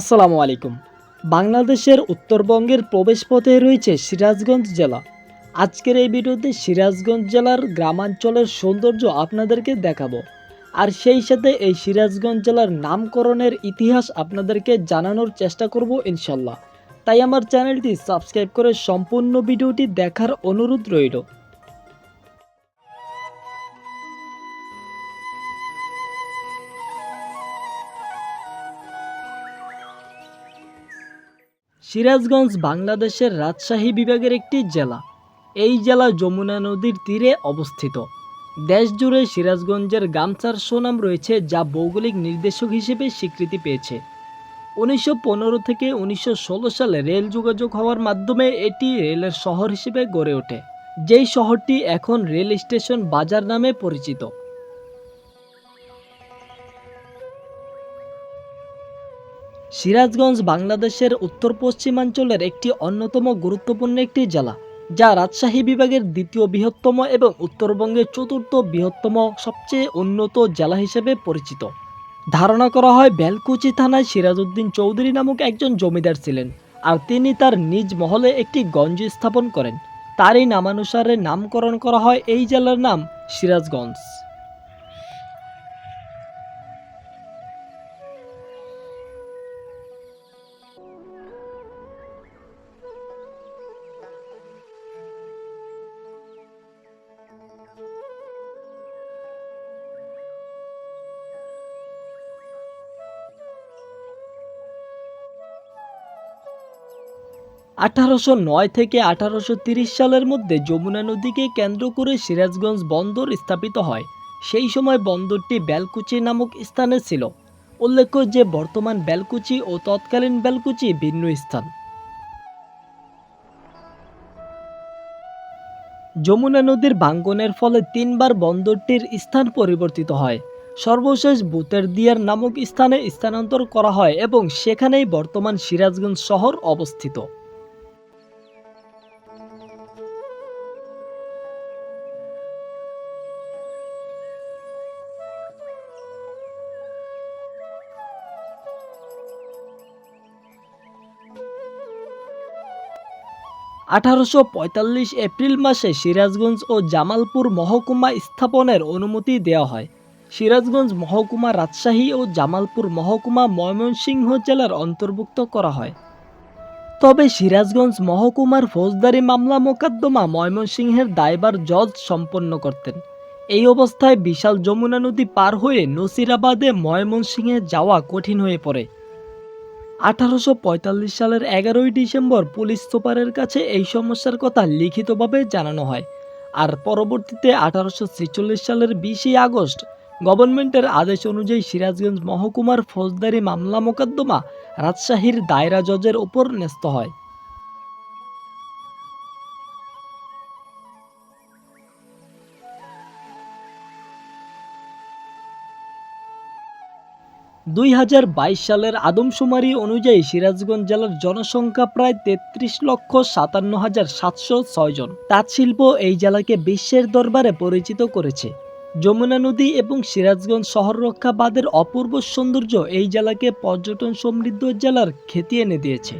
আসসালামু আলাইকুম। বাংলাদেশের উত্তরবঙ্গের প্রবেশপথে রয়েছে সিরাজগঞ্জ জেলা। আজকের এই ভিডিওতে সিরাজগঞ্জ জেলার গ্রামাঞ্চলের সৌন্দর্য আপনাদেরকে দেখাবো। আর সেই সাথে এই সিরাজগঞ্জ জেলার নামকরণের ইতিহাস আপনাদেরকে জানানোর চেষ্টা করব ইনশাল্লাহ। তাই আমার চ্যানেলটি সাবস্ক্রাইব করে সম্পূর্ণ ভিডিওটি দেখার অনুরোধ রইল। সিরাজগঞ্জ বাংলাদেশের রাজশাহী বিভাগের একটি জেলা। এই জেলা যমুনা নদীর তীরে অবস্থিত। দেশ জুড়ে সিরাজগঞ্জের গামছার সুনাম রয়েছে যা ভৌগোলিক নির্দেশক হিসেবে স্বীকৃতি পেয়েছে। উনিশশো পনেরো থেকে উনিশশো ষোলো সালে রেল যোগাযোগ হওয়ার মাধ্যমে এটি রেলের শহর হিসেবে গড়ে ওঠে। যেই শহরটি এখন রেল স্টেশন বাজার নামে পরিচিত। সিরাজগঞ্জ বাংলাদেশের উত্তর পশ্চিমাঞ্চলের একটি অন্যতম গুরুত্বপূর্ণ একটি জেলা, যা রাজশাহী বিভাগের দ্বিতীয় বৃহত্তম এবং উত্তরবঙ্গের চতুর্থ বৃহত্তম সবচেয়ে উন্নত জেলা হিসেবে পরিচিত। ধারণা করা হয়, বেলকুচি থানায় সিরাজউদ্দিন চৌধুরী নামক একজন জমিদার ছিলেন আর তিনি তার নিজ মহলে একটি গঞ্জ স্থাপন করেন। তারই নামানুসারে নামকরণ করা হয় এই জেলার নাম সিরাজগঞ্জ। আঠারোশো নয় থেকে আঠারোশো সালের মধ্যে যমুনা নদীকে কেন্দ্র করে সিরাজগঞ্জ বন্দর স্থাপিত হয়। সেই সময় বন্দরটি বেলকুচি নামক স্থানে ছিল। উল্লেখ্য যে, বর্তমান বেলকুচি ও তৎকালীন বেলকুচি ভিন্ন স্থান। যমুনা নদীর ভাঙ্গনের ফলে তিনবার বন্দরটির স্থান পরিবর্তিত হয়। সর্বশেষ বুতের দিয়ার নামক স্থানে স্থানান্তর করা হয় এবং সেখানেই বর্তমান সিরাজগঞ্জ শহর অবস্থিত। আঠারোশো পঁয়তাল্লিশ এপ্রিল মাসে সিরাজগঞ্জ ও জামালপুর মহকুমা স্থাপনের অনুমতি দেওয়া হয়। সিরাজগঞ্জ মহকুমা রাজশাহী ও জামালপুর মহকুমা ময়মনসিংহ জেলার অন্তর্ভুক্ত করা হয়। তবে সিরাজগঞ্জ মহকুমার ফৌজদারি মামলা মোকদ্দমা ময়মনসিংহের দায়বার জজ সম্পন্ন করতেন। এই অবস্থায় বিশাল যমুনা নদী পার হয়ে নসিরাবাদে ময়মনসিংহে যাওয়া কঠিন হয়ে পড়ে। আঠারোশো পঁয়তাল্লিশ সালের এগারোই ডিসেম্বর পুলিশ সুপারের কাছে এই সমস্যার কথা লিখিতভাবে জানানো হয়। আর পরবর্তীতে আঠারোশো ছেচল্লিশ সালের বিশে আগস্ট গভর্নমেন্টের আদেশ অনুযায়ী সিরাজগঞ্জ মহকুমার ফৌজদারি মামলা মোকদ্দমা রাজশাহীর দায়রা জজের ওপর ন্যস্ত হয়। দুই হাজার বাইশ সালের আদমশুমারি অনুযায়ী সিরাজগঞ্জ জেলার জনসংখ্যা প্রায় তেত্রিশ লক্ষ সাতান্ন হাজার সাতশো জন। তাঁতশিল্প এই জেলাকে বিশ্বের দরবারে পরিচিত করেছে। যমুনা নদী এবং সিরাজগঞ্জ শহর রক্ষা বাঁধের অপূর্ব সৌন্দর্য এই জেলাকে পর্যটন সমৃদ্ধ জেলার খ্যাতি এনে দিয়েছে।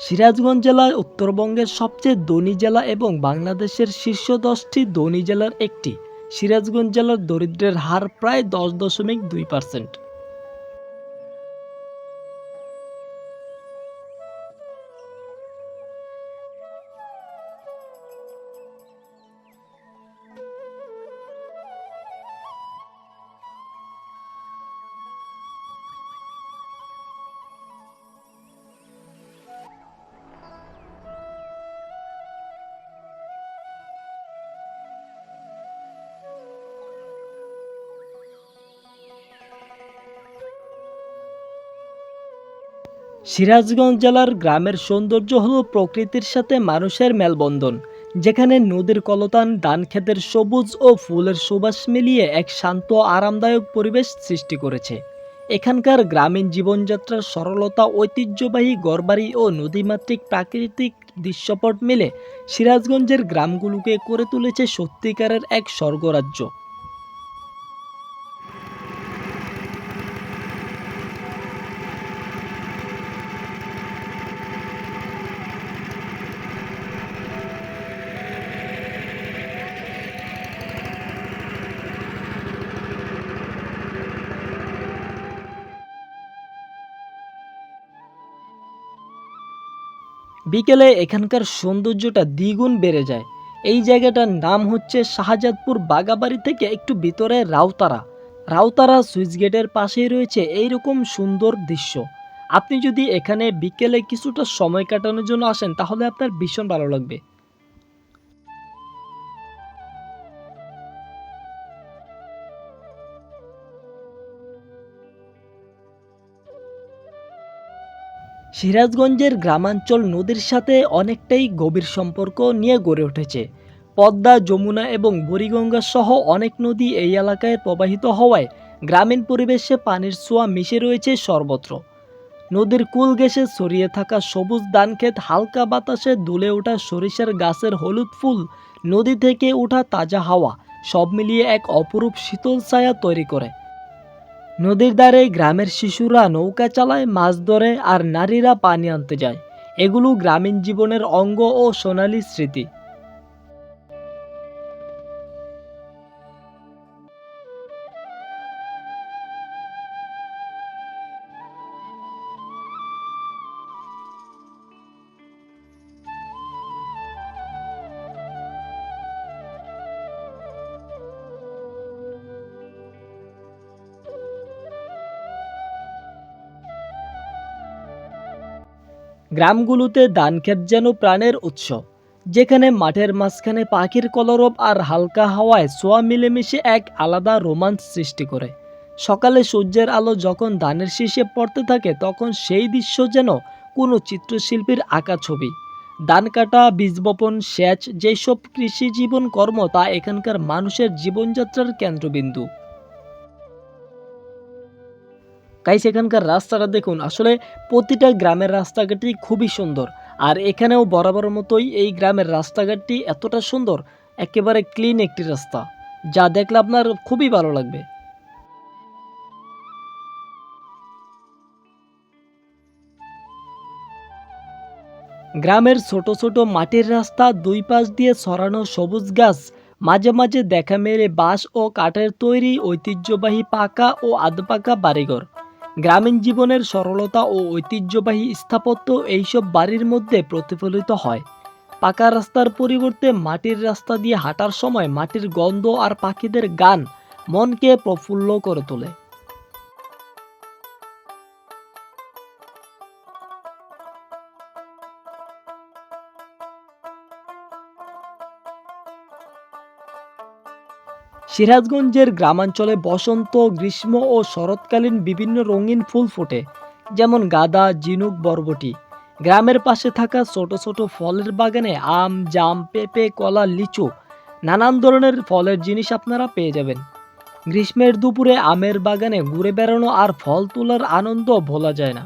সিরাজগঞ্জ জেলা উত্তরবঙ্গের সবচেয়ে ধনী জেলা এবং বাংলাদেশের শীর্ষ দশটি ধনী জেলার একটি। সিরাজগঞ্জ জেলার দরিদ্রের হার প্রায় দশ দশমিক দুই পার্সেন্ট। সিরাজগঞ্জ জেলার গ্রামের সৌন্দর্য হল প্রকৃতির সাথে মানুষের মেলবন্ধন, যেখানে নদীর কলতান, ধান ক্ষেতের সবুজ ও ফুলের সুবাস মিলিয়ে এক শান্ত, আরামদায়ক পরিবেশ সৃষ্টি করেছে। এখানকার গ্রামীণ জীবনযাত্রার সরলতা, ঐতিহ্যবাহী গড়বাড়ি ও নদীমাতৃক প্রাকৃতিক দৃশ্যপট মিলে সিরাজগঞ্জের গ্রামগুলোকে করে তুলেছে সত্যিকারের এক স্বর্গরাজ্য। বিকেলে এখানকার সৌন্দর্যটা দ্বিগুণ বেড়ে যায়। এই জায়গাটার নাম হচ্ছে শাহজাদপুর বাগাবাড়ি থেকে একটু ভিতরে রাউতারা। রাউতারা সুইচ গেটের পাশেই রয়েছে এইরকম সুন্দর দৃশ্য। আপনি যদি এখানে বিকেলে কিছুটা সময় কাটানোর জন্য আসেন, তাহলে আপনার ভীষণ ভালো লাগবে। সিরাজগঞ্জের গ্রামাঞ্চল নদীর সাথে অনেকটাই গভীর সম্পর্ক নিয়ে গড়ে উঠেছে। পদ্মা, যমুনা এবং বুড়িগঙ্গা সহ অনেক নদী এই এলাকায় প্রবাহিত হওয়ায় গ্রামীণ পরিবেশে পানির ছোঁয়া মিশে রয়েছে সর্বত্র। নদীর কুল ঘেঁষে ছড়িয়ে থাকা সবুজ ধানক্ষেত হালকা বাতাসে দুলে ওঠা সরিষার গাছের হলুদ ফুল নদী থেকে ওঠা তাজা হাওয়া সব মিলিয়ে এক অপরূপ শীতল ছায়া তৈরি করে। নদীর ধারে গ্রামের শিশুরা নৌকা চালায়, মাছ ধরে আর নারীরা পানি আনতে যায়। এগুলো গ্রামীণ জীবনের অঙ্গ ও সোনালী স্মৃতি। গ্রামগুলোতে ধানক্ষেত যেন প্রাণের উৎস, যেখানে মাঠের মাঝখানে পাখির কলরব আর হালকা হাওয়ায় সোয়া মিলেমিশে এক আলাদা রোমাঞ্চ সৃষ্টি করে। সকালে সূর্যের আলো যখন ধানের শীষে পড়তে থাকে, তখন সেই দৃশ্য যেন কোনো চিত্রশিল্পীর আঁকা ছবি। ধান কাটা, বীজ বপন, সেচ, যেসব কৃষি জীবন কর্ম, তা এখানকার মানুষের জীবনযাত্রার কেন্দ্রবিন্দু। গাইস সেখানকার রাস্তাটা দেখুন, আসলে প্রতিটা গ্রামের রাস্তাঘাটই খুবই সুন্দর। আর এখানেও বরাবর মতোই এই গ্রামের রাস্তাঘাটটি এতটা সুন্দর, একেবারে ক্লিন একটি রাস্তা, যা দেখলে আপনার খুবই ভালো লাগবে। গ্রামের ছোট ছোট মাটির রাস্তা দুই পাশ দিয়ে ছড়ানো সবুজ গাছ, মাঝে মাঝে দেখা মেলে বাঁশ ও কাঠের তৈরি ঐতিহ্যবাহী পাকা ও আধপাকা বাড়িঘর। গ্রামীণ জীবনের সরলতা ও ঐতিহ্যবাহী স্থাপত্য এইসব বাড়ির মধ্যে প্রতিফলিত হয়। পাকা রাস্তার পরিবর্তে মাটির রাস্তা দিয়ে হাঁটার সময় মাটির গন্ধ আর পাখিদের গান মনকে প্রফুল্ল করে তোলে। সিরাজগঞ্জের গ্রামাঞ্চলে বসন্ত, গ্রীষ্ম ও শরৎকালীন বিভিন্ন রঙিন ফুল ফোটে, যেমন গাঁদা, ঝিনুক, বরবটি। গ্রামের পাশে থাকা ছোট ছোট ফলের বাগানে আম, জাম, পেঁপে, কলা, লিচু নানান ধরনের ফলের জিনিস আপনারা পেয়ে যাবেন। গ্রীষ্মের দুপুরে আমের বাগানে ঘুরে বেড়ানো আর ফল তোলার আনন্দ ভোলা যায় না।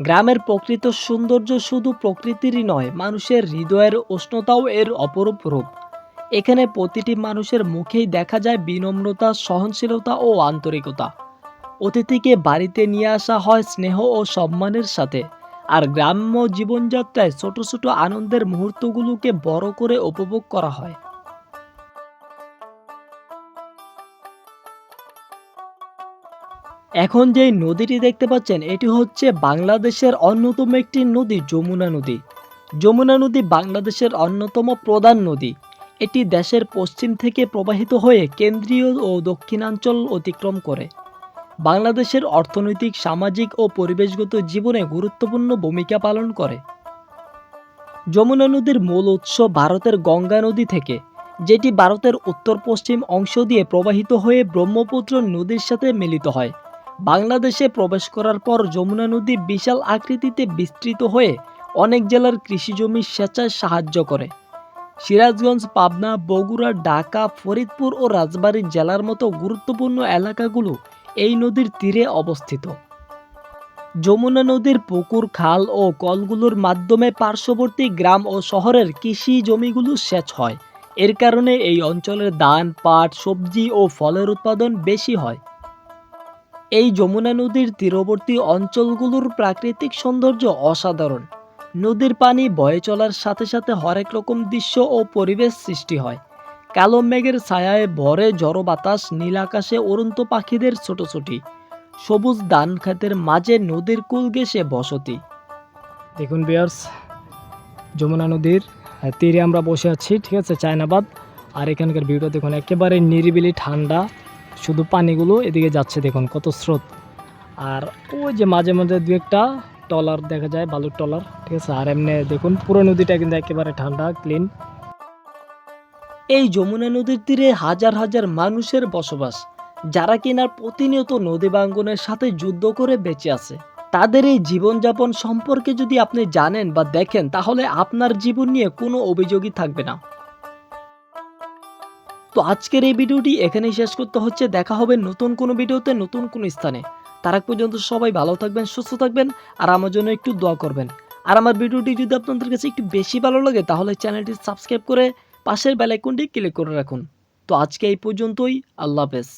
গ্রামের প্রকৃত সৌন্দর্য শুধু প্রকৃতিরই নয়, মানুষের হৃদয়ের উষ্ণতাও এর অপরূপ রূপ। এখানে প্রতিটি মানুষের মুখেই দেখা যায় বিনম্রতা, সহনশীলতা ও আন্তরিকতা। অতিথিকে বাড়িতে নিয়ে আসা হয় স্নেহ ও সম্মানের সাথে, আর গ্রাম্য জীবনযাত্রায় ছোট ছোট আনন্দের মুহূর্তগুলোকে বড় করে উপভোগ করা হয়। এখন যে নদীটি দেখতে পাচ্ছেন, এটি হচ্ছে বাংলাদেশের অন্যতম একটি নদী, যমুনা নদী। যমুনা নদী বাংলাদেশের অন্যতম প্রধান নদী। এটি দেশের পশ্চিম থেকে প্রবাহিত হয়ে কেন্দ্রীয় ও দক্ষিণাঞ্চল অতিক্রম করে। বাংলাদেশের অর্থনৈতিক, সামাজিক ও পরিবেশগত জীবনে গুরুত্বপূর্ণ ভূমিকা পালন করে। যমুনা নদীর মূল উৎস ভারতের গঙ্গা নদী থেকে, যেটি ভারতের উত্তর পশ্চিম অংশ দিয়ে প্রবাহিত হয়ে ব্রহ্মপুত্র নদীর সাথে মিলিত হয়। বাংলাদেশে প্রবেশ করার পর যমুনা নদী বিশাল আকৃতিতে বিস্তৃত হয়ে অনেক জেলার কৃষিজমি সেচায় সাহায্য করে। সিরাজগঞ্জ, পাবনা, বগুড়া, ঢাকা, ফরিদপুর ও রাজবাড়ী জেলার মতো গুরুত্বপূর্ণ এলাকাগুলো এই নদীর তীরে অবস্থিত। যমুনা নদীর পুকুর, খাল ও কলগুলোর মাধ্যমে পার্শ্ববর্তী গ্রাম ও শহরের কৃষি জমিগুলো সেচ হয়। এর কারণে এই অঞ্চলের ধান, পাট, সবজি ও ফলের উৎপাদন বেশি হয়। এই যমুনা নদীর তীরবর্তী অঞ্চলগুলোর প্রাকৃতিক সৌন্দর্য অসাধারণ। নদীর পানি বয়ে চলার সাথে সাথে হরেক রকম দৃশ্য ও পরিবেশ সৃষ্টি হয়। কালো মেঘের ছায়ায় ভরে জড়ো বাতাস নীল আকাশে উড়ন্ত পাখিদের ছোটোছুটি। সবুজ ধান খাতের মাঝে নদীর কুল ঘেঁষে বসতি। দেখুন বিয়ার্স যমুনা নদীর তীরে আমরা বসে আছি, ঠিক আছে, চায়নাবাদ। আর এখানকার ভিউটা দেখুন একেবারে নিরিবিলি ঠান্ডা। শুধু পানিগুলো এদিকে যাচ্ছে দেখুন, কত স্রোত। আর ওই যে মাঝে মাঝে দু একটা টলার দেখা যায়, বালুর টলার ঠিক আছে? আর এমনি দেখুন, পুরো নদীটা কিন্তু একেবারে ঠান্ডা, ক্লিন। এই যমুনা নদীর তীরে হাজার হাজার মানুষের বসবাস, যারা কিনা প্রতিনিয়ত নদী বাঙ্গনের সাথে যুদ্ধ করে বেঁচে আছে। তাদের এই জীবনযাপন সম্পর্কে যদি আপনি জানেন বা দেখেন, তাহলে আপনার জীবন নিয়ে কোনো অভিযোগই থাকবে না। তো আজকের এই ভিডিওটি এখানেই শেষ করতে হচ্ছে। দেখা হবে নতুন কোনো ভিডিওতে নতুন কোনো স্থানে। তার পর্যন্ত সবাই ভালো থাকবেন, সুস্থ থাকবেন, আর আমার জন্য একটু দোয়া করবেন। আর আমার ভিডিওটি যদি আপনাদের কাছে একটু বেশি ভালো লাগে, তাহলে চ্যানেলটি সাবস্ক্রাইব করে পাশের বেলাইকনটি ক্লিক করে রাখুন। তো আজকে এই পর্যন্তই, আল্লাহ হাফেজ।